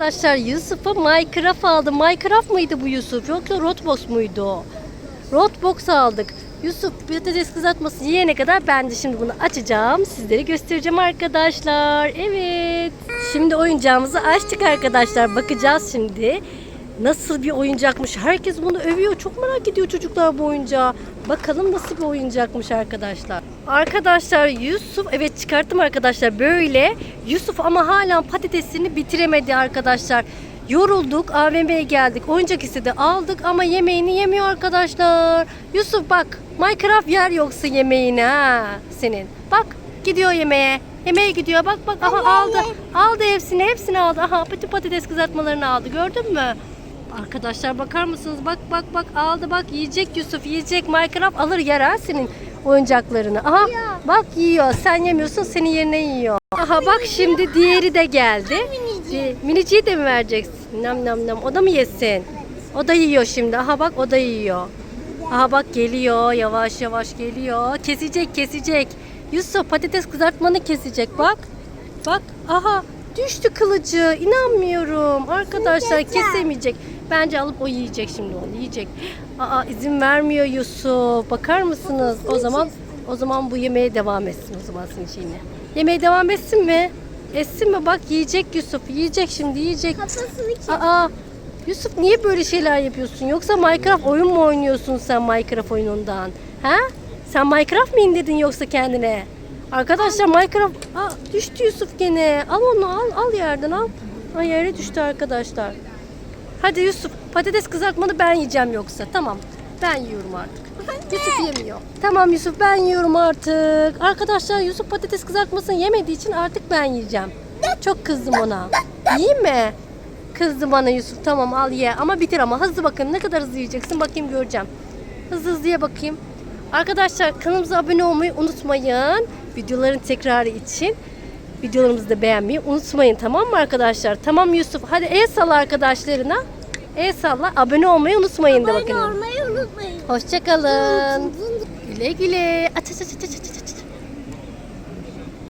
Arkadaşlar Yusuf'a Minecraft aldı. Minecraft mıydı bu Yusuf? Yoksa Roblox muydu o? Roblox aldık. Yusuf patates kızartması yiyene kadar ben de şimdi bunu açacağım. Sizlere göstereceğim arkadaşlar. Evet. Şimdi oyuncağımızı açtık arkadaşlar. Bakacağız şimdi. Nasıl bir oyuncakmış. Herkes bunu övüyor. Çok merak ediyor çocuklar bu oyuncağı. Bakalım nasıl bir oyuncakmış arkadaşlar. Arkadaşlar Yusuf evet çıkarttım arkadaşlar böyle. Yusuf ama hala patatesini bitiremedi arkadaşlar. Yorulduk AVM'ye geldik. Oyuncak istedi aldık ama yemeğini yemiyor arkadaşlar. Yusuf bak Minecraft yer yoksa yemeğini ha senin. Bak gidiyor yemeğe. Yemeğe gidiyor bak bak aha aldı. Aldı hepsini hepsini aldı. Aha bütün patates kızartmalarını aldı gördün mü? Arkadaşlar bakar mısınız? Bak bak bak aldı bak yiyecek Yusuf yiyecek Minecraft alır yer ha senin oyuncaklarını. Aha bak yiyor sen yemiyorsun senin yerine yiyor. Aha bak şimdi diğeri de geldi. Di- Miniciyi de mi vereceksin? Nam nam nam o da mı yesin? O da yiyor şimdi. Aha bak o da yiyor. Aha bak geliyor yavaş yavaş geliyor. Kesecek kesecek. Yusuf patates kızartmanı kesecek bak. Bak aha düştü kılıcı. İnanmıyorum. Arkadaşlar kesemeyecek. Bence alıp o yiyecek şimdi onu yiyecek. Aa izin vermiyor Yusuf. Bakar mısınız? O zaman o zaman bu yemeğe devam etsin o zaman senin şeyine. Yemeğe devam etsin mi? Etsin mi? Bak yiyecek Yusuf. Yiyecek şimdi yiyecek. Kafasını kes. Aa Yusuf niye böyle şeyler yapıyorsun? Yoksa Minecraft oyun mu oynuyorsun sen Minecraft oyunundan? Ha? Sen Minecraft mı indirdin yoksa kendine? Arkadaşlar Minecraft Aa, düştü Yusuf gene. Al onu al al yerden al. Ay yere düştü arkadaşlar. Hadi Yusuf patates kızartmanı ben yiyeceğim yoksa. Tamam. Ben yiyorum artık. Yusuf yemiyor. Tamam Yusuf ben yiyorum artık. Arkadaşlar Yusuf patates kızartmasını yemediği için artık ben yiyeceğim. Çok kızdım ona. Yiyeyim mi? Kızdı bana Yusuf. Tamam al ye. Ama bitir ama hızlı bakın. Ne kadar hızlı yiyeceksin bakayım göreceğim. Hızlı hızlı ye bakayım. Arkadaşlar kanalımıza abone olmayı unutmayın. Videoların tekrarı için. Videolarımızı da beğenmeyi unutmayın tamam mı arkadaşlar? Tamam Yusuf. Hadi el salla arkadaşlarına. El salla. Abone olmayı unutmayın da Abone bakın. olmayı unutmayın. Hoşçakalın. Güle güle. Aç aç aç aç aç aç.